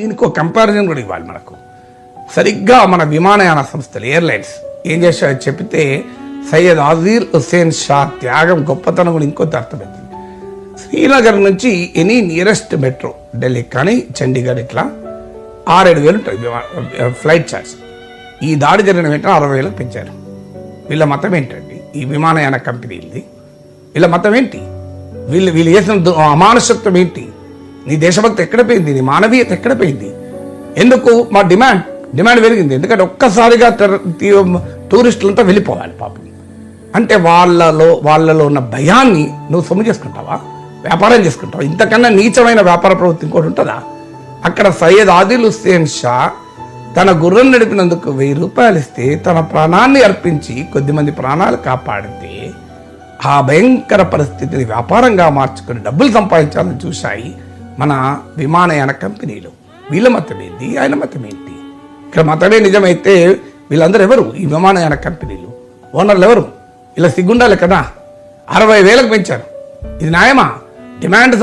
దీనికి ఒక కంపారిజన్ కూడా ఇవ్వాలి మనకు. సరిగ్గా మన విమానయాన సంస్థలు ఎయిర్లైన్స్ ఏం చేశాయో చెప్తే సయ్యద్ ఆజీర్ హుస్సేన్ షా త్యాగం గొప్పతనం కూడా ఇంకొంత అర్థమైంది. శ్రీనగర్ నుంచి ఎనీ నియరెస్ట్ మెట్రో ఢిల్లీ కానీ చండీగఢ్ ఇట్లా ఆరేడు వేలు ఉంటుంది ఫ్లైట్ ఛార్జ్ ఈ దాడి జరిగిన వెంటనే అరవై వేలకు పెంచారు. వీళ్ళ మతం ఏంటండి? ఈ విమానయాన కంపెనీలది. వీళ్ళ మతం ఏంటి? వీళ్ళు వీళ్ళు చేసిన అమానుషత్వం ఏంటి? నీ దేశభక్తి ఎక్కడ పోయింది? నీ మానవీయత ఎక్కడ పోయింది? ఎందుకు? మా డిమాండ్ డిమాండ్ పెరిగింది. ఎందుకంటే ఒక్కసారిగా టూరిస్టులంతా వెళ్ళిపోవాలి పాపం. అంటే వాళ్ళలో వాళ్ళలో ఉన్న భయాన్ని నువ్వు సొమ్ము చేసుకుంటావా? వ్యాపారం చేసుకుంటావా? ఇంతకన్నా నీచమైన వ్యాపార ప్రవృత్తి ఇంకోటి ఉంటుందా? అక్కడ సయ్యద్ ఆదిల్ హుస్సేన్ షా తన గుర్రం నడిపినందుకు వెయ్యి రూపాయలు ఇస్తే తన ప్రాణాన్ని అర్పించి కొద్దిమంది ప్రాణాలు కాపాడితే ఆ భయంకర పరిస్థితిని వ్యాపారంగా మార్చుకుని డబ్బులు సంపాదించాలని చూశాయి మన విమానయాన కంపెనీలు వీళ్ళ మతం ఏంటి ఆయన మతం ఏంటి ఇక్కడ మతమే నిజమైతే వీళ్ళందరూ ఎవరు? ఈ విమానయాన కంపెనీలు. ఓనర్లు ఎవరు? ఇలా సిగ్గుండాలి కదా? అరవై వేలకు పెంచారు. ఇది న్యాయమా? డిమాండ్